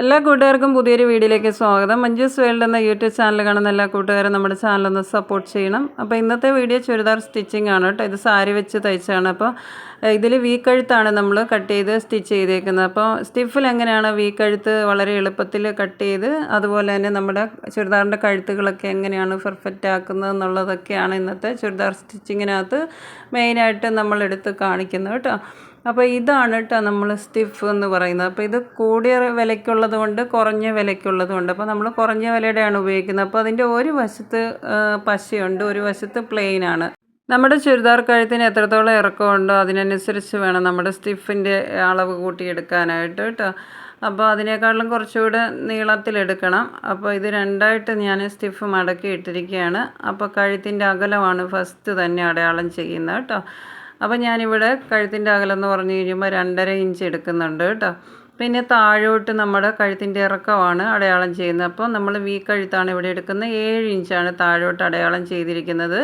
എല്ലാ കൂട്ടുകാർക്കും പുതിയൊരു വീഡിയോയിലേക്ക് സ്വാഗതം. മഞ്ജൂസ് വേൾഡ് എന്ന യൂട്യൂബ് ചാനൽ കാണുന്ന എല്ലാ കൂട്ടുകാരും നമ്മുടെ ചാനലൊന്ന് സപ്പോർട്ട് ചെയ്യണം. അപ്പോൾ ഇന്നത്തെ വീഡിയോ ചുരിദാർ സ്റ്റിച്ചിങ് ആണ് കേട്ടോ. ഇത് സാരി വെച്ച് തയ്ച്ചാണ് അപ്പോൾ ഇതിൽ വീക്കഴുത്താണ് കഴുത്താണ് നമ്മൾ കട്ട് ചെയ്ത് സ്റ്റിച്ച് ചെയ്തേക്കുന്നത്. അപ്പോൾ സ്റ്റിഫിൽ എങ്ങനെയാണ് വീക്കഴുത്ത് കഴുത്ത് വളരെ എളുപ്പത്തിൽ കട്ട് ചെയ്ത് അതുപോലെ തന്നെ നമ്മുടെ ചുരിദാറിന്റെ കഴുത്തുകളൊക്കെ എങ്ങനെയാണ് പെർഫെക്റ്റ് ആക്കുന്നത് എന്നുള്ളതൊക്കെയാണ് ഇന്നത്തെ ചുരിദാർ സ്റ്റിച്ചിങ്ങിനകത്ത് മെയിനായിട്ട് നമ്മൾ എടുത്ത് കാണിക്കുന്നത് കേട്ടോ. അപ്പോൾ ഇതാണ് കേട്ടോ നമ്മൾ സ്റ്റിഫ് എന്ന് പറയുന്നത്. അപ്പോൾ ഇത് കൂടിയ വിലയ്ക്കുള്ളത് കൊണ്ട് കുറഞ്ഞ വിലയ്ക്കുള്ളത് കൊണ്ട്. അപ്പോൾ നമ്മൾ കുറഞ്ഞ വിലയുടെയാണ് ഉപയോഗിക്കുന്നത്. അപ്പോൾ അതിന്റെ ഒരു വശത്ത് പശയുണ്ട് ഒരു വശത്ത് പ്ലെയിൻ ആണ്. നമ്മുടെ ചുരിദാർ കഴുത്തിന് എത്രത്തോളം ഇറക്കമുണ്ടോ അതിനനുസരിച്ച് വേണം നമ്മുടെ സ്റ്റിഫിന്റെ അളവ് കൂട്ടിയെടുക്കാനായിട്ട് കേട്ടോ അപ്പോൾ അതിനേക്കാളും കുറച്ചുകൂടെ നീളത്തിലെടുക്കണം അപ്പോൾ ഇത് രണ്ടായിട്ട് ഞാൻ സ്റ്റിഫ് മടക്കി ഇട്ടിരിക്കുകയാണ് അപ്പോൾ കഴുത്തിന്റെ അകലമാണ് ഫസ്റ്റ് തന്നെ അടയാളം ചെയ്യുന്നത് കേട്ടോ അപ്പോൾ ഞാനിവിടെ കഴുത്തിന്റെ എന്ന് പറഞ്ഞു കഴിയുമ്പോൾ രണ്ടര ഇഞ്ച് എടുക്കുന്നുണ്ട് കേട്ടോ. പിന്നെ താഴോട്ട് നമ്മുടെ കഴുത്തിന്റെ ഇറക്കമാണ് അടയാളം ചെയ്യുന്നത്. അപ്പോൾ നമ്മൾ വി കഴുത്താണ് ഇവിടെ എടുക്കുന്നത്. ഏഴ് ഇഞ്ചാണ് താഴോട്ട് അടയാളം ചെയ്തിരിക്കുന്നത്.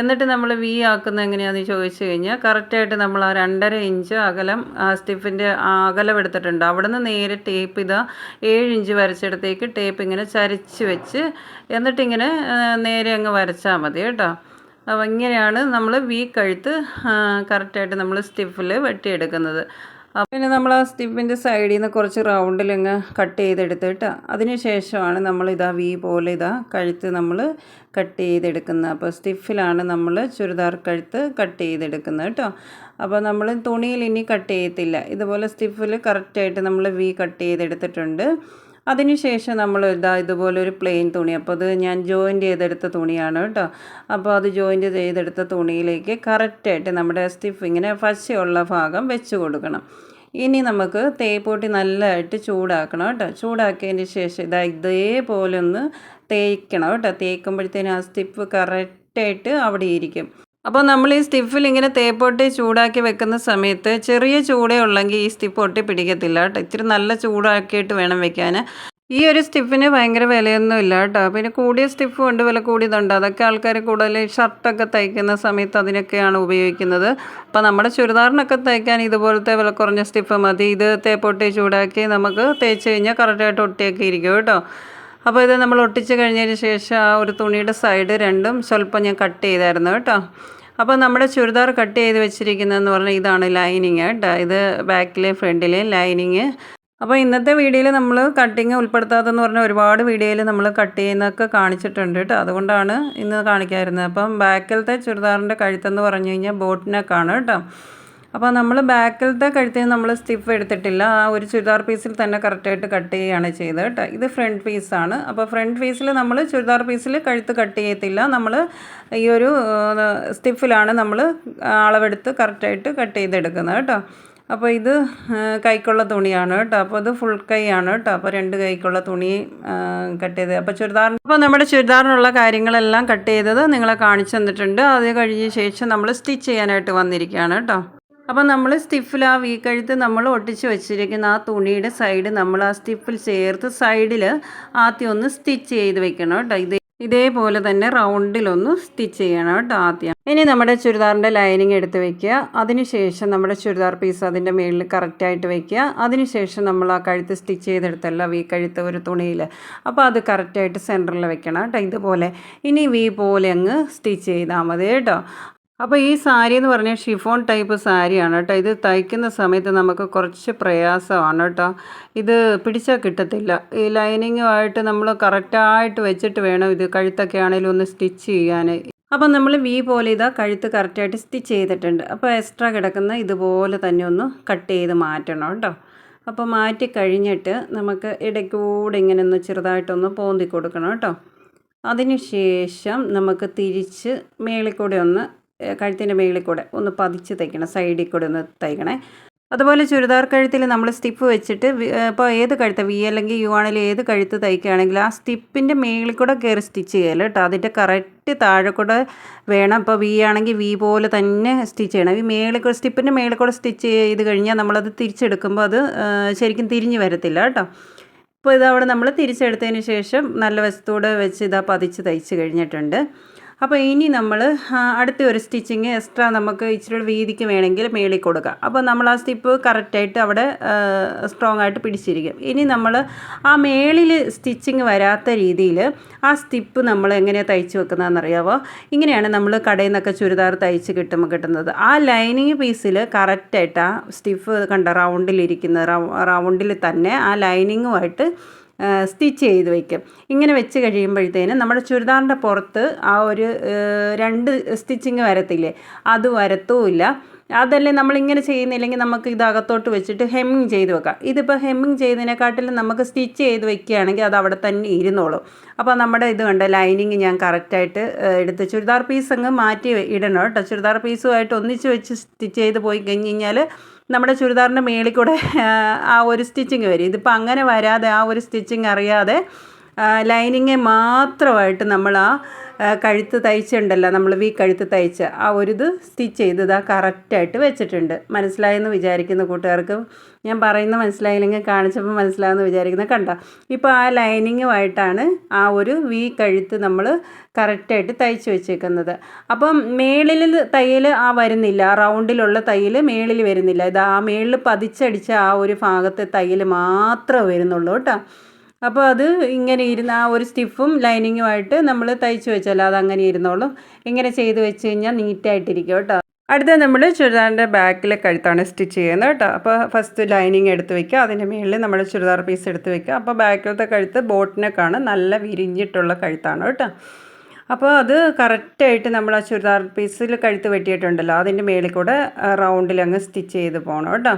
എന്നിട്ട് നമ്മൾ വി ആക്കുന്നത് എങ്ങനെയാണെന്ന് ചോദിച്ചു കഴിഞ്ഞാൽ കറക്റ്റായിട്ട് നമ്മൾ ആ രണ്ടര ഇഞ്ച് അകലം സ്റ്റിഫിന്റെ അകലം എടുത്തിട്ടുണ്ട്. അവിടെ നിന്ന് നേരെ ടേപ്പ് ഇതാ ഏഴ് ഇഞ്ച് വരച്ചെടുത്തേക്ക് ടേപ്പ് ഇങ്ങനെ ചരിച്ച് വെച്ച് എന്നിട്ടിങ്ങനെ നേരെ അങ്ങ് വരച്ചാൽ മതി കേട്ടോ. അപ്പോൾ ഇങ്ങനെയാണ് നമ്മൾ വി കഴുത്ത് കറക്റ്റായിട്ട് നമ്മൾ സ്റ്റിഫിൽ വെട്ടിയെടുക്കുന്നത്. പിന്നെ നമ്മൾ ആ സ്റ്റിഫിന്റെ സൈഡിൽ നിന്ന് കുറച്ച് റൗണ്ടിൽ അങ്ങ് കട്ട് ചെയ്തെടുത്തിട്ട് അതിന് ശേഷമാണ് നമ്മൾ ഇതാ വി പോലെ ഇതാ കഴുത്ത് നമ്മൾ കട്ട് ചെയ്തെടുക്കുന്നത്. അപ്പോൾ സ്റ്റിഫിലാണ് നമ്മൾ ചുരിദാർ കഴുത്ത് കട്ട് ചെയ്തെടുക്കുന്നത് കേട്ടോ. അപ്പോൾ നമ്മൾ തുണിയിൽ ഇനി കട്ട് ചെയ്യത്തില്ല. ഇതുപോലെ സ്റ്റിഫിൽ കറക്റ്റായിട്ട് നമ്മൾ വി കട്ട് ചെയ്തെടുത്തിട്ടുണ്ട്. അതിനുശേഷം നമ്മൾ ഇതാ ഇതുപോലെ ഒരു പ്ലെയിൻ തുണി. അപ്പോൾ അത് ഞാൻ ജോയിന്റ് ചെയ്തെടുത്ത തുണിയാണ് കേട്ടോ. അപ്പോൾ അത് ജോയിന്റ് ചെയ്തെടുത്ത തുണിയിലേക്ക് കറക്റ്റായിട്ട് നമ്മുടെ സ്റ്റിഫ് ഇങ്ങനെ പശയുള്ള ഭാഗം വെച്ച് കൊടുക്കണം. ഇനി നമുക്ക് തേപ്പൊട്ടി നല്ലതായിട്ട് ചൂടാക്കണം കേട്ടോ. ചൂടാക്കിയതിന് ശേഷം ഇതാ ഇതേപോലെ ഒന്ന് തേക്കണം കേട്ടോ. തേക്കുമ്പോഴത്തേനും ആ സ്റ്റിപ്പ് കറക്റ്റായിട്ട് അവിടെ ഇരിക്കും. അപ്പോൾ നമ്മൾ ഈ സ്റ്റിഫിൽ ഇങ്ങനെ തേപ്പൊട്ടി ചൂടാക്കി വെക്കുന്ന സമയത്ത് ചെറിയ ചൂടേ ഉള്ളെങ്കിൽ ഈ സ്റ്റിഫ് ഒട്ടി പിടിക്കത്തില്ല കേട്ടോ. ഇത്തിരി നല്ല ചൂടാക്കിയിട്ട് വേണം വെക്കാൻ. ഈ ഒരു സ്റ്റിഫിന് ഭയങ്കര വിലയൊന്നും ഇല്ല കേട്ടോ. പിന്നെ കൂടിയ സ്റ്റിഫും ഉണ്ട് വില കൂടിയതുണ്ട്. അതൊക്കെ ആൾക്കാർ കൂടുതൽ ഷർട്ടൊക്കെ തയ്ക്കുന്ന സമയത്ത് അതിനൊക്കെയാണ് ഉപയോഗിക്കുന്നത്. അപ്പോൾ നമ്മുടെ ചുരിദാറിനൊക്കെ തയ്ക്കാൻ ഇതുപോലത്തെ വില കുറഞ്ഞ സ്റ്റിഫ് മതി. ഇത് തേപ്പൊട്ടി ചൂടാക്കി നമുക്ക് തേച്ച് കഴിഞ്ഞാൽ കറക്റ്റായിട്ട് ഒട്ടിയൊക്കെ ഇരിക്കും കേട്ടോ. അപ്പോൾ ഇത് നമ്മൾ ഒട്ടിച്ച് കഴിഞ്ഞതിന് ശേഷം ആ ഒരു തുണിയുടെ സൈഡ് രണ്ടും സ്വല്പം ഞാൻ കട്ട് ചെയ്തായിരുന്നു കേട്ടോ. അപ്പോൾ നമ്മുടെ ചുരിദാർ കട്ട് ചെയ്ത് വെച്ചിരിക്കുന്നതെന്ന് പറഞ്ഞാൽ ഇതാണ് ലൈനിങ് കേട്ടോ. ഇത് ബാക്കിലെ ഫ്രണ്ടിലെ ലൈനിങ്. അപ്പോൾ ഇന്നത്തെ വീഡിയോയിൽ നമ്മൾ കട്ടിങ് ഉൾപ്പെടുത്താത്തതെന്ന് പറഞ്ഞാൽ ഒരുപാട് വീഡിയോയിൽ നമ്മൾ കട്ട് ചെയ്യുന്നതൊക്കെ കാണിച്ചിട്ടുണ്ട് കേട്ടോ. അതുകൊണ്ടാണ് ഇന്ന് കാണിക്കാതിരുന്നത്. അപ്പം ബാക്കിലത്തെ ചുരിദാറിന്റെ കഴുത്തെന്ന് പറഞ്ഞു കഴിഞ്ഞാൽ ബോട്ടിനൊക്കെയാണ് കേട്ടോ. അപ്പോൾ നമ്മൾ ബാക്കിലത്തെ കഴുത്തിന് നമ്മൾ സ്റ്റിഫ് എടുത്തിട്ടില്ല. ആ ഒരു ചുരിദാർ പീസിൽ തന്നെ കറക്റ്റായിട്ട് കട്ട് ചെയ്യുകയാണ് ചെയ്തത് കേട്ടോ. ഇത് ഫ്രണ്ട് പീസാണ് അപ്പോൾ ഫ്രണ്ട് പീസിൽ നമ്മൾ ചുരിദാർ പീസിൽ കഴുത്ത് കട്ട് ചെയ്യത്തില്ല. നമ്മൾ ഈ ഒരു സ്റ്റിഫിലാണ് നമ്മൾ അളവെടുത്ത് കറക്റ്റായിട്ട് കട്ട് ചെയ്തെടുക്കുന്നത് കേട്ടോ. അപ്പോൾ ഇത് കൈക്കുള്ള തുണിയാണ് കേട്ടോ. അപ്പോൾ ഇത് ഫുൾ കൈയാണ് കേട്ടോ. അപ്പോൾ രണ്ട് കൈക്കുള്ള തുണി കട്ട് ചെയ്ത് അപ്പോൾ ചുരിദാർ അപ്പോൾ നമ്മുടെ ചുരിദാറിനുള്ള കാര്യങ്ങളെല്ലാം കട്ട് ചെയ്തത് നിങ്ങളെ കാണിച്ചു തന്നിട്ടുണ്ട്. അത് കഴിഞ്ഞ ശേഷം നമ്മൾ സ്റ്റിച്ച് ചെയ്യാനായിട്ട് വന്നിരിക്കുകയാണ് കേട്ടോ. അപ്പോൾ നമ്മൾ സ്റ്റിഫിൽ ആ വീ കഴുത്ത് നമ്മൾ ഒട്ടിച്ച് വെച്ചിരിക്കുന്ന ആ തുണിയുടെ സൈഡ് നമ്മൾ ആ സ്റ്റിഫിൽ ചേർത്ത് സൈഡിൽ ആദ്യം ഒന്ന് സ്റ്റിച്ച് ചെയ്ത് വെക്കണം കേട്ടോ. ഇത് ഇതേപോലെ തന്നെ റൗണ്ടിലൊന്ന് സ്റ്റിച്ച് ചെയ്യണം കേട്ടോ ആദ്യം. ഇനി നമ്മുടെ ചുരിദാറിന്റെ ലൈനിങ് എടുത്ത് വെക്കുക. അതിനുശേഷം നമ്മുടെ ചുരിദാർ പീസ് അതിന്റെ മുകളിൽ കറക്റ്റായിട്ട് വെക്കുക. അതിനുശേഷം നമ്മൾ ആ കഴുത്ത് സ്റ്റിച്ച് ചെയ്തെടുത്തല്ല വി കഴുത്ത് ഒരു തുണിയിൽ അപ്പോൾ അത് കറക്റ്റായിട്ട് സെന്ററിൽ വെക്കണം കേട്ടോ. ഇതുപോലെ. ഇനി വി പോലെ അങ്ങ് സ്റ്റിച്ച് ചെയ്താൽ മതി കേട്ടോ. അപ്പോൾ ഈ സാരി എന്ന് പറഞ്ഞാൽ ഷിഫോൺ ടൈപ്പ് സാരിയാണ് കേട്ടോ. ഇത് തയ്ക്കുന്ന സമയത്ത് നമുക്ക് കുറച്ച് പ്രയാസമാണ് കേട്ടോ. ഇത് പിടിച്ചാൽ കിട്ടത്തില്ല. ഈ ലൈനിങ്ങുമായിട്ട് നമ്മൾ കറക്റ്റായിട്ട് വെച്ചിട്ട് വേണം ഇത് കഴുത്തൊക്കെ ആണെങ്കിലും ഒന്ന് സ്റ്റിച്ച് ചെയ്യാൻ. അപ്പം നമ്മൾ വി പോലെ ഇതാ കഴുത്ത് കറക്റ്റായിട്ട് സ്റ്റിച്ച് ചെയ്തിട്ടുണ്ട്. അപ്പോൾ എക്സ്ട്രാ കിടക്കുന്ന ഇതുപോലെ തന്നെ ഒന്ന് കട്ട് ചെയ്ത് മാറ്റണം കേട്ടോ. അപ്പോൾ മാറ്റി കഴിഞ്ഞിട്ട് നമുക്ക് ഇടയ്ക്കൂടെ ഇങ്ങനെ ഒന്ന് ചെറുതായിട്ടൊന്ന് പോന്തി കൊടുക്കണം കേട്ടോ. അതിനുശേഷം നമുക്ക് തിരിച്ച് മേളിൽ കൂടെ ഒന്ന് കഴുത്തിന്റെ മേളിൽ കൂടെ ഒന്ന് പതിച്ച് തയ്ക്കണം സൈഡിൽ കൂടെ ഒന്ന് തയ്ക്കണേ. അതുപോലെ ചുരിദാർ കഴുത്തിൽ നമ്മൾ സ്റ്റിപ്പ് വെച്ചിട്ട് ഇപ്പോൾ ഏത് കഴുത്ത് വി അല്ലെങ്കിൽ യു ആണെങ്കിൽ ഏത് കഴുത്ത് തയ്ക്കുകയാണെങ്കിൽ ആ സ്റ്റിപ്പിന്റെ മേളിൽ കൂടെ കയറി സ്റ്റിച്ച് ചെയ്യൽ കേട്ടോ. അതിന്റെ കറക്റ്റ് താഴെ കൂടെ വേണം. ഇപ്പോൾ വി ആണെങ്കിൽ വി പോലെ തന്നെ സ്റ്റിച്ച് ചെയ്യണം. ഈ മേളിൽ കൂടെ സ്റ്റിപ്പിന്റെ മേളിൽ കൂടെ സ്റ്റിച്ച് ചെയ്ത് കഴിഞ്ഞാൽ നമ്മളത് തിരിച്ചെടുക്കുമ്പോൾ അത് ശരിക്കും തിരിഞ്ഞ് വരത്തില്ല കേട്ടോ. ഇപ്പോൾ ഇതവിടെ നമ്മൾ തിരിച്ചെടുത്തതിന് ശേഷം നല്ല വശത്തൂടെ വെച്ച് ഇതാ പതിച്ച് തയ്ച്ച് കഴിഞ്ഞിട്ടുണ്ട്. അപ്പോൾ ഇനി നമ്മൾ അടുത്ത ഒരു സ്റ്റിച്ചിങ് എക്സ്ട്രാ നമുക്ക് ഇച്ചിരി വീതിക്ക് വേണമെങ്കിൽ മേളിൽ കൊടുക്കാം. അപ്പോൾ നമ്മൾ ആ സ്റ്റിപ്പ് കറക്റ്റായിട്ട് അവിടെ സ്ട്രോങ് ആയിട്ട് പിടിച്ചിരിക്കും. ഇനി നമ്മൾ ആ മേളിൽ സ്റ്റിച്ചിങ് വരാത്ത രീതിയിൽ ആ സ്റ്റിപ്പ് നമ്മൾ എങ്ങനെയാണ് തയ്ച്ച് വെക്കുന്നതെന്നറിയാമോ ഇങ്ങനെയാണ് നമ്മൾ കടയിൽ നിന്നൊക്കെ ചുരിദാർ തയ്ച്ച് കിട്ടുമ്പോൾ കിട്ടുന്നത്. ആ ലൈനിങ് പീസിൽ കറക്റ്റായിട്ട് ആ സ്റ്റിഫ് കണ്ട റൗണ്ടിലിരിക്കുന്ന റൗണ്ടിൽ തന്നെ ആ ലൈനിങ്ങുമായിട്ട് സ്റ്റിച്ച് ചെയ്ത് വയ്ക്കും ഇങ്ങനെ വെച്ച് കഴിയുമ്പോഴത്തേനും നമ്മുടെ ചുരിദാറിന്റെ പുറത്ത് ആ ഒരു രണ്ട് സ്റ്റിച്ചിങ് വരത്തില്ലേ? അത് വരത്തുമില്ല അതല്ലേ നമ്മളിങ്ങനെ ചെയ്യുന്നില്ലെങ്കിൽ നമുക്ക് ഇത് അകത്തോട്ട് വെച്ചിട്ട് ഹെമ്മിങ് ചെയ്ത് വെക്കാം. ഇതിപ്പോൾ ഹെമ്മിങ് ചെയ്തതിനെക്കാട്ടിലും നമുക്ക് സ്റ്റിച്ച് ചെയ്ത് വെക്കുകയാണെങ്കിൽ അത് അവിടെ തന്നെ ഇരുന്നോളും. അപ്പോൾ നമ്മുടെ ഇത് കണ്ട? ലൈനിങ് ഞാൻ കറക്റ്റായിട്ട് എടുത്ത് ചുരിദാർ പീസ് അങ്ങ് മാറ്റി ഇടണം കേട്ടോ. ചുരിദാർ പീസുമായിട്ട് ഒന്നിച്ച് വെച്ച് സ്റ്റിച്ച് ചെയ്ത് പോയി കഴിഞ്ഞ് കഴിഞ്ഞാൽ നമ്മുടെ ചുരിദാറിന്റെ മേളിൽ കൂടെ ആ ഒരു സ്റ്റിച്ചിങ് വരും. ഇതിപ്പോൾ അങ്ങനെ വരാതെ ആ ഒരു സ്റ്റിച്ചിങ് അറിയാതെ ലൈനിങ് മാത്രമായിട്ട് നമ്മൾ ആ കഴുത്ത് തയ്ച്ചുണ്ടല്ലോ നമ്മൾ വി കഴുത്ത് തയ്ച്ച് ആ ഒരു ഇത് സ്റ്റിച്ച് ചെയ്തത് ആ കറക്റ്റായിട്ട് വെച്ചിട്ടുണ്ട്. മനസ്സിലായെന്ന് വിചാരിക്കുന്ന കൂട്ടുകാർക്ക്? ഞാൻ പറയുന്ന മനസ്സിലായില്ലെങ്കിൽ കാണിച്ചപ്പോൾ മനസ്സിലായെന്ന് വിചാരിക്കുന്ന. കണ്ട? ഇപ്പോൾ ആ ലൈനിങ്ങുമായിട്ടാണ് ആ ഒരു വി കഴുത്ത് നമ്മൾ കറക്റ്റായിട്ട് തയ്ച്ച് വെച്ചേക്കുന്നത്. അപ്പം മേളിൽ തയ്യൽ ആ വരുന്നില്ല റൗണ്ടിലുള്ള തയ്യൽ മേളിൽ വരുന്നില്ല. ഇത് ആ മേളിൽ പതിച്ചടിച്ച ആ ഒരു ഭാഗത്തെ തയ്യൽ മാത്രമേ വരുന്നുള്ളൂ കേട്ടോ. അപ്പോൾ അത് ഇങ്ങനെ ഇരുന്ന് ആ ഒരു സ്റ്റിഫും ലൈനിങ്ങുമായിട്ട് നമ്മൾ തയ്ച്ച് വെച്ചാൽ അത് അങ്ങനെ ഇരുന്നോളും. ഇങ്ങനെ ചെയ്ത് വെച്ച് കഴിഞ്ഞാൽ നീറ്റായിട്ടിരിക്കും കേട്ടോ. അടുത്ത നമ്മൾ ചുരിദാറിന്റെ ബാക്കിലെ കഴുത്താണ് സ്റ്റിച്ച് ചെയ്യുന്നത് കേട്ടോ. അപ്പോൾ ഫസ്റ്റ് ലൈനിങ് എടുത്ത് വെക്കുക അതിന്റെ മുകളിൽ നമ്മൾ ചുരിദാർ പീസ് എടുത്ത് വെക്കുക. അപ്പോൾ ബാക്കിലത്തെ കഴുത്ത് ബോട്ടിനൊക്കെയാണ് നല്ല വിരിഞ്ഞിട്ടുള്ള കഴുത്താണ് കേട്ടോ. അപ്പോൾ അത് കറക്റ്റായിട്ട് നമ്മൾ ആ ചുരിദാർ പീസിൽ കഴുത്ത് വെട്ടിയിട്ടുണ്ടല്ലോ അതിന്റെ മേളിൽ കൂടെ റൗണ്ടിൽ അങ്ങ് സ്റ്റിച്ച് ചെയ്ത് പോകണം കേട്ടോ.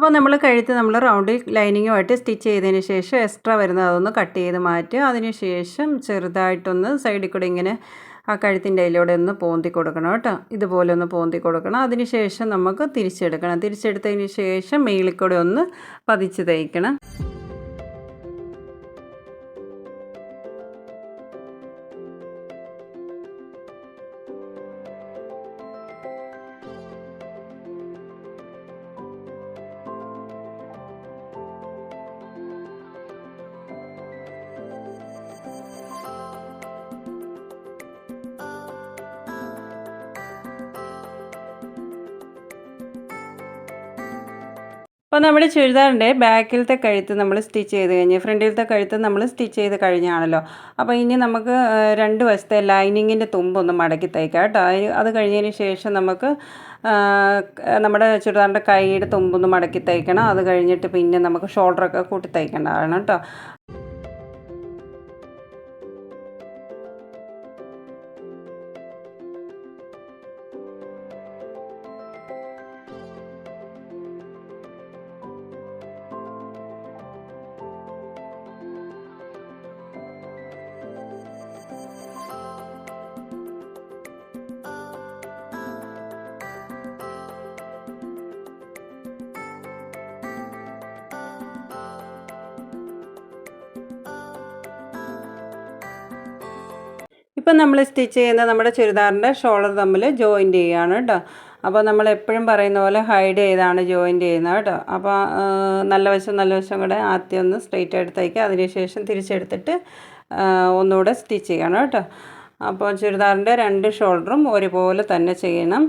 അപ്പോൾ നമ്മൾ കഴുത്ത് നമ്മൾ റൗണ്ടിൽ ലൈനിങ്ങുമായിട്ട് സ്റ്റിച്ച് ചെയ്തതിന് ശേഷം എക്സ്ട്രാ വരുന്നത് അതൊന്ന് കട്ട് ചെയ്ത് മാറ്റുക. അതിന് ശേഷം ചെറുതായിട്ടൊന്ന് സൈഡിൽ കൂടെ ഇങ്ങനെ ആ കഴുത്തിന്റെ അതിലൂടെ ഒന്ന് പോന്തി കൊടുക്കണം കേട്ടോ. ഇതുപോലെ ഒന്ന് പോന്തി കൊടുക്കണം. അതിന് ശേഷം നമുക്ക് തിരിച്ചെടുക്കണം. തിരിച്ചെടുത്തതിന് ശേഷം മേളിൽ കൂടെ ഒന്ന് പതിച്ച് തയ്ക്കണം അപ്പോൾ നമ്മുടെ ചുരിദാറിന്റെ ബാക്കിലത്തെ കഴുത്ത് നമ്മൾ സ്റ്റിച്ച് ചെയ്ത് കഴിഞ്ഞ് ഫ്രണ്ടിലത്തെ കഴുത്ത് നമ്മൾ സ്റ്റിച്ച് ചെയ്ത് കഴിഞ്ഞാണല്ലോ. അപ്പോൾ ഇനി നമുക്ക് രണ്ട് വശത്തെ ലൈനിങ്ങിന്റെ തുമ്പൊന്ന് മടക്കി തയ്ക്കാം കേട്ടോ. അത് കഴിഞ്ഞതിന് ശേഷം നമുക്ക് നമ്മുടെ ചുരിദാറിന്റെ കൈയുടെ തുമ്പൊന്ന് മടക്കി തയ്ക്കണം. അത് കഴിഞ്ഞിട്ട് പിന്നെ നമുക്ക് ഷോൾഡറൊക്കെ കൂട്ടി തയ്ക്കേണ്ടതാണ് കേട്ടോ. ഇപ്പം നമ്മൾ സ്റ്റിച്ച് ചെയ്യുന്ന നമ്മുടെ ചുരിദാറിന്റെ ഷോൾഡർ തമ്മിൽ ജോയിന്റ് ചെയ്യുകയാണ് കേട്ടോ. അപ്പോൾ നമ്മൾ എപ്പോഴും പറയുന്ന പോലെ ഹൈഡ് ചെയ്താണ് ജോയിന്റ് ചെയ്യുന്നത് കേട്ടോ. അപ്പോൾ നല്ല വശം നല്ല വശം കൂടെ ആദ്യം ഒന്ന് സ്ട്രെയിറ്റ് ആയിട്ട് അതിനുശേഷം തിരിച്ചെടുത്തിട്ട് ഒന്നുകൂടെ സ്റ്റിച്ച് ചെയ്യണം കേട്ടോ. അപ്പോൾ ചുരിദാറിന്റെ രണ്ട് ഷോൾഡറും ഒരുപോലെ തന്നെ ചെയ്യണം.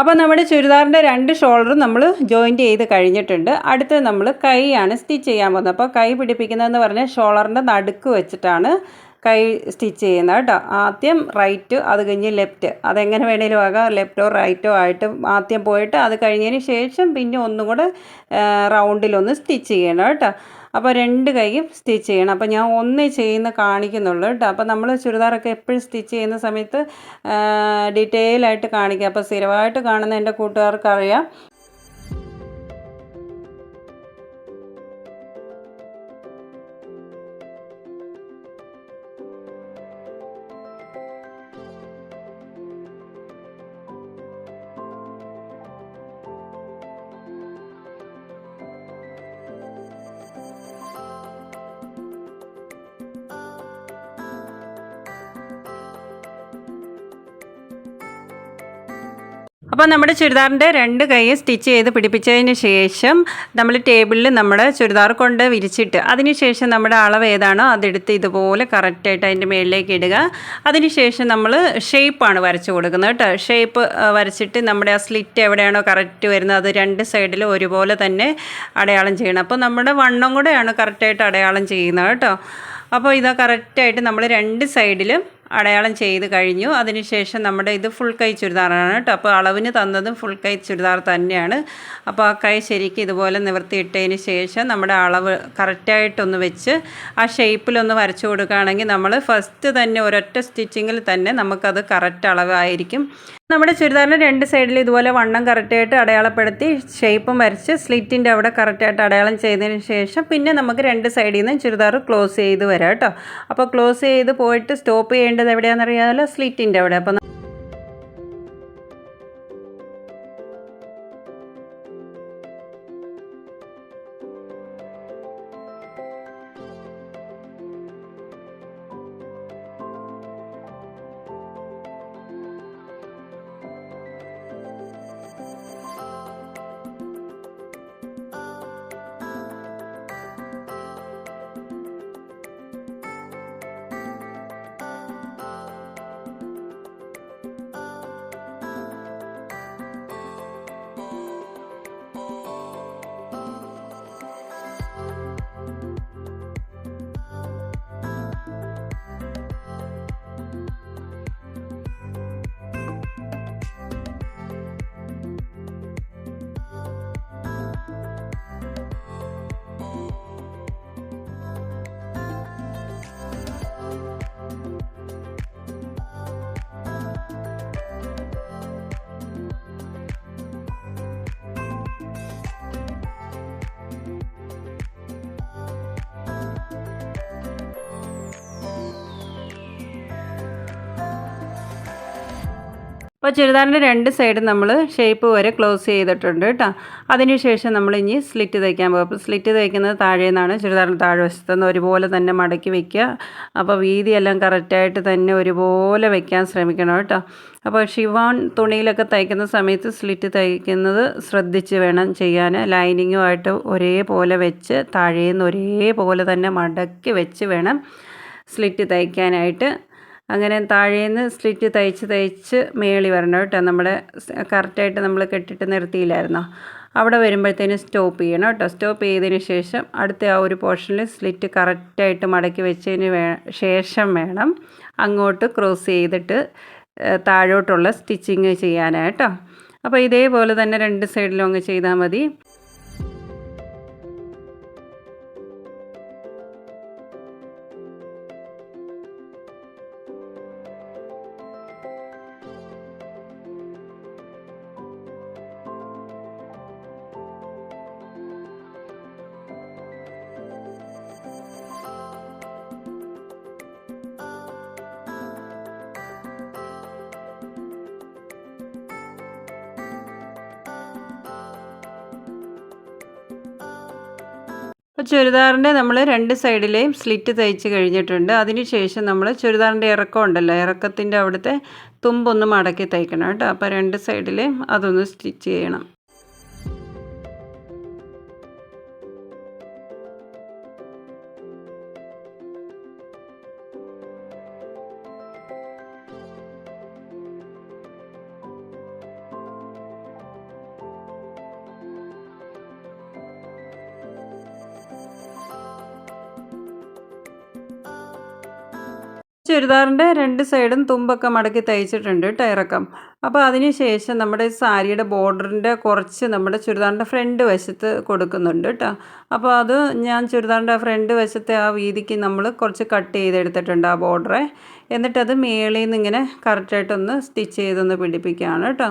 അപ്പോൾ നമ്മുടെ ചുരിദാറിന്റെ രണ്ട് ഷോൾഡറും നമ്മൾ ജോയിന്റ് ചെയ്ത് കഴിഞ്ഞിട്ടുണ്ട്. അടുത്ത് നമ്മൾ കൈയാണ് സ്റ്റിച്ച് ചെയ്യാൻ പോകുന്നത്. അപ്പോൾ കൈ പിടിപ്പിക്കുന്നതെന്ന് പറഞ്ഞാൽ ഷോളറിന്റെ നടുക്ക് വെച്ചിട്ടാണ് കൈ സ്റ്റിച്ച് ചെയ്യുന്നത് കേട്ടോ. ആദ്യം റൈറ്റ് അത് കഴിഞ്ഞ് ലെഫ്റ്റ് അതെങ്ങനെ വേണേലും ആകാം. ലെഫ്റ്റോ റൈറ്റോ ആയിട്ട് ആദ്യം പോയിട്ട് അത് കഴിഞ്ഞതിന് ശേഷം പിന്നെ ഒന്നും കൂടെ റൗണ്ടിലൊന്ന് സ്റ്റിച്ച് ചെയ്യണം കേട്ടോ. അപ്പോൾ രണ്ട് കൈയും സ്റ്റിച്ച് ചെയ്യണം. അപ്പോൾ ഞാൻ ഒന്നേ ചെയ്യുന്ന കാണിക്കുന്നുള്ളൂ കേട്ടോ. അപ്പോൾ നമ്മൾ ചുരിദാറൊക്കെ എപ്പോഴും സ്റ്റിച്ച് ചെയ്യുന്ന സമയത്ത് ഡീറ്റെയിൽ ആയിട്ട് കാണിക്കുക അപ്പോൾ സ്ഥിരമായിട്ട് കാണുന്ന എന്റെ കൂട്ടുകാർക്ക് അപ്പോൾ നമ്മുടെ ചുരിദാറിന്റെ രണ്ട് കൈ സ്റ്റിച്ച് ചെയ്ത് പിടിപ്പിച്ചതിന് ശേഷം നമ്മൾ ടേബിളിൽ നമ്മുടെ ചുരിദാർ കൊണ്ട് വിരിച്ചിട്ട് അതിനുശേഷം നമ്മുടെ അളവ് ഏതാണോ അതെടുത്ത് ഇതുപോലെ കറക്റ്റായിട്ട് അതിന്റെ മേളിലേക്ക് ഇടുക. അതിനുശേഷം നമ്മൾ ഷേപ്പാണ് വരച്ച് കൊടുക്കുന്നത് കേട്ടോ. ഷേപ്പ് വരച്ചിട്ട് നമ്മുടെ ആ സ്ലിറ്റ് എവിടെയാണോ കറക്റ്റ് വരുന്നത് അത് രണ്ട് സൈഡിൽ ഒരുപോലെ തന്നെ അടയാളം ചെയ്യണം. അപ്പോൾ നമ്മുടെ വണ്ണം കൂടെയാണ് കറക്റ്റായിട്ട് അടയാളം ചെയ്യുന്നത് കേട്ടോ. അപ്പോൾ ഇത് കറക്റ്റായിട്ട് നമ്മൾ രണ്ട് സൈഡിലും അടയാളം ചെയ്ത് കഴിഞ്ഞു. അതിനുശേഷം നമ്മുടെ ഇത് ഫുൾ കൈ ചുരിദാറാണ് കേട്ടോ. അപ്പോൾ അളവിന് തന്നതും ഫുൾ കൈ ചുരിദാർ തന്നെയാണ്. അപ്പോൾ ആ കൈ ശരിക്കും ഇതുപോലെ നിവർത്തിയിട്ടതിന് ശേഷം നമ്മുടെ അളവ് കറക്റ്റായിട്ടൊന്ന് വെച്ച് ആ ഷേപ്പിലൊന്ന് വരച്ചു കൊടുക്കുകയാണെങ്കിൽ നമ്മൾ ഫസ്റ്റ് തന്നെ ഒരൊറ്റ സ്റ്റിച്ചിങ്ങിൽ തന്നെ നമുക്കത് കറക്റ്റ് അളവായിരിക്കും. നമ്മുടെ ചുരിദാറിന്റെ രണ്ട് സൈഡിൽ ഇതുപോലെ വണ്ണം കറക്റ്റായിട്ട് അടയാളപ്പെടുത്തി ഷേപ്പും വരച്ച് സ്ലിറ്റിന്റെ അവിടെ കറക്റ്റായിട്ട് അടയാളം ചെയ്തതിന് ശേഷം പിന്നെ നമുക്ക് രണ്ട് സൈഡിൽ നിന്നും ചുരിദാർ ക്ലോസ് ചെയ്ത് വരാം കേട്ടോ. അപ്പോൾ ക്ലോസ് ചെയ്ത് പോയിട്ട് സ്റ്റോപ്പ് ചെയ്യേണ്ടത് എവിടെയാണെന്ന് അറിയാമല്ലോ? സ്ലിറ്റിന്റെ അവിടെ. അപ്പോൾ അപ്പോൾ ചുരിദാറിന്റെ രണ്ട് സൈഡും നമ്മൾ ഷേപ്പ് വരെ ക്ലോസ് ചെയ്തിട്ടുണ്ട് കേട്ടോ. അതിനുശേഷം നമ്മൾ ഇനി സ്ലിറ്റ് തയ്ക്കാൻ പോകും. അപ്പോൾ സ്ലിറ്റ് തയ്ക്കുന്നത് താഴെ നിന്നാണ് ചുരിദാറിന്റെ താഴെ വശത്തുനിന്ന് ഒരുപോലെ തന്നെ മടക്കി വെക്കുക. അപ്പോൾ വീതിയെല്ലാം കറക്റ്റായിട്ട് തന്നെ ഒരുപോലെ വയ്ക്കാൻ ശ്രമിക്കണം കേട്ടോ. അപ്പോൾ ഷിവാൺ തുണിയിലൊക്കെ തയ്ക്കുന്ന സമയത്ത് സ്ലിറ്റ് തയ്ക്കുന്നത് ശ്രദ്ധിച്ച് വേണം ചെയ്യാൻ. ലൈനിങ്ങുമായിട്ട് ഒരേപോലെ വെച്ച് താഴേന്ന് ഒരേപോലെ തന്നെ മടക്കി വെച്ച് വേണം സ്ലിറ്റ് തയ്ക്കാനായിട്ട്. അങ്ങനെ താഴേന്ന് സ്ലിറ്റ് തയ്ച്ച് തയ്ച്ച് മേളി വരണം കേട്ടോ. നമ്മുടെ കറക്റ്റായിട്ട് നമ്മൾ കെട്ടിട്ട് നിർത്തിയില്ലായിരുന്നോ? അവിടെ വരുമ്പോഴത്തേനും സ്റ്റോപ്പ് ചെയ്യണം കേട്ടോ. സ്റ്റോപ്പ് ചെയ്തതിന് ശേഷം അടുത്ത ആ ഒരു പോർഷനിൽ സ്ലിറ്റ് കറക്റ്റായിട്ട് മടക്കി വെച്ചതിന് വേ ശേഷം വേണം അങ്ങോട്ട് ക്രോസ് ചെയ്തിട്ട് താഴോട്ടുള്ള സ്റ്റിച്ചിങ് ചെയ്യാനായിട്ടോ അപ്പോൾ ഇതേപോലെ തന്നെ രണ്ട് സൈഡിലും അങ്ങ് ചെയ്താൽ മതി. അപ്പോൾ ചുരിദാറിന്റെ നമ്മൾ രണ്ട് സൈഡിലെയും സ്ലിറ്റ് തയ്ച്ച് കഴിഞ്ഞിട്ടുണ്ട്. അതിന് ശേഷം നമ്മൾ ചുരിദാറിന്റെ ഇറക്കം ഉണ്ടല്ലോ ഇറക്കത്തിന്റെ അവിടുത്തെ തുമ്പൊന്ന് മടക്കി തയ്ക്കണം കേട്ടോ. അപ്പോൾ രണ്ട് സൈഡിലെയും അതൊന്ന് സ്റ്റിച്ച് ചെയ്യണം. ചുരിദാറിന്റെ രണ്ട് സൈഡും തുമ്പൊക്കെ മടക്കി തയ്ച്ചിട്ടുണ്ട് ടയറക്കം അപ്പോൾ അതിന് ശേഷം നമ്മുടെ സാരിയുടെ ബോർഡറിന്റെ കുറച്ച് നമ്മുടെ ചുരിദാറിന്റെ ഫ്രണ്ട് വശത്ത് കൊടുക്കുന്നുണ്ട് കേട്ടോ അപ്പോൾ അത് ഞാൻ ചുരിദാറിന്റെ ഫ്രണ്ട് വശത്തെ ആ വീതിക്ക് നമ്മൾ കുറച്ച് കട്ട് ചെയ്തെടുത്തിട്ടുണ്ട് ആ ബോർഡറെ. എന്നിട്ടത് മേളിൽ നിന്ന് ഇങ്ങനെ കറക്റ്റായിട്ടൊന്ന് സ്റ്റിച്ച് ചെയ്തൊന്ന് പിടിപ്പിക്കുകയാണ് കേട്ടോ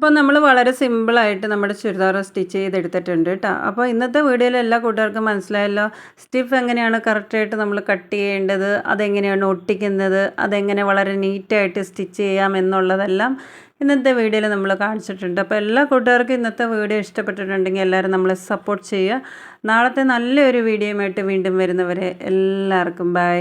അപ്പോൾ നമ്മൾ വളരെ സിമ്പിളായിട്ട് നമ്മുടെ ചുരിദാർ സ്റ്റിച്ച് ചെയ്തെടുത്തിട്ടുണ്ട് കേട്ടോ അപ്പോൾ ഇന്നത്തെ വീഡിയോയിൽ എല്ലാ കൂട്ടുകാർക്കും മനസ്സിലായല്ലോ സ്റ്റിഫ് എങ്ങനെയാണ് കറക്റ്റായിട്ട് നമ്മൾ കട്ട് ചെയ്യേണ്ടത് അതെങ്ങനെയാണ് ഒട്ടിക്കുന്നത് അതെങ്ങനെ വളരെ നീറ്റായിട്ട് സ്റ്റിച്ച് ചെയ്യാം എന്നുള്ളതെല്ലാം ഇന്നത്തെ വീഡിയോയിൽ നമ്മൾ കാണിച്ചിട്ടുണ്ട്. അപ്പോൾ എല്ലാ കൂട്ടുകാർക്കും ഇന്നത്തെ വീഡിയോ ഇഷ്ടപ്പെട്ടിട്ടുണ്ടെങ്കിൽ എല്ലാവരും നമ്മളെ സപ്പോർട്ട് ചെയ്യുക. നാളത്തെ നല്ലൊരു വീഡിയോയുമായിട്ട് വീണ്ടും വരുന്നവരെ എല്ലാവർക്കും ബൈ